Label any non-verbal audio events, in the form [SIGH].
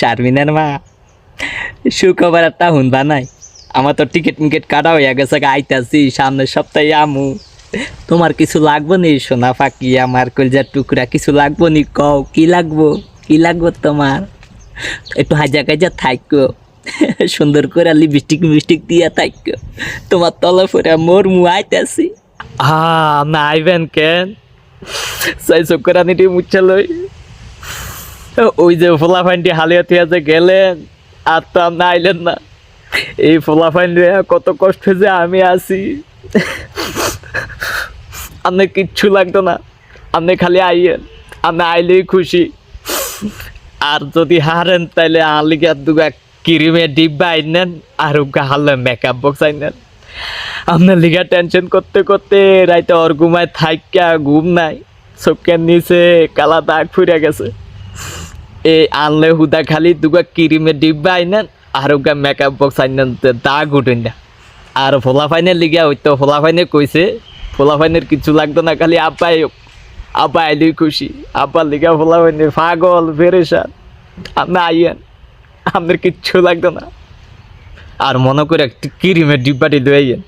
শারমিনের মা। সুখবর একটা হুনবা নাই। আমার তো টিকিট মিকেট কাটা হয়ে গেছে আইতাছি সামনের সপ্তাহে আমু। তোমার কিছু লাগবো নি সোনা ফাঁকি আমার কলজার টুকরা কিছু লাগবো নি? কও কি লাগবো? কি লাগবো তোমার? একটু হাজা কাজা থাকো সুন্দর করে লিপস্টিক মিস্টিক দিয়া থাকো তোমার তলে পরে মোর মু আইতাছি। হ্যাঁ না আইবেন কেন সাই চক্করা নিটি মুচ্ছা লই [LAUGHS] ওই যে ফোলাফাইনটি হালিয়া থিয়া যে গেলেন, আর তো আপনি আইলেন না। এই ফোলাফাইন কত কষ্ট যে আমি আছি। [LAUGHS] আপনি কিচ্ছু লাগতো না। আপনি খালি আইয়েন আপনি আইলেই খুশি। আর যদি হারেন, তাইলে আলিকে দুগা ক্রিমের ডিব্বা আইনেন, আর উগা হারলে মেকআপ বক্স আইনেন। আপনার লিগা টেনশন করতে করতে রাইতে ওর ঘুমায় থাইকা, ঘুম নাই। চোখের নিচে কালা দাগ ফুরে গেছে। এই আনলে হুদা খালি দুগা ক্রিমের ডিব্বা আইনেন, আর ওগা মেকআপ বক্স আইনেন দাগ উঠেন না। আর ফোলা ফাইনের লিগা হইতো, ফোলা ফাইনে কইছে, ফোলা ফাইনের কিছু লাগতো না, খালি আব্বাই আব্বা আইলেই খুশি। আব্বার লিগা ফোলা ফাইনে পাগল, ফেরেশান, আপনি আইয়েন, আপনার কিচ্ছু লাগতো না। আর মনে করে একটি ক্রিমের ডিব্বাটি লয়ে আইয়েন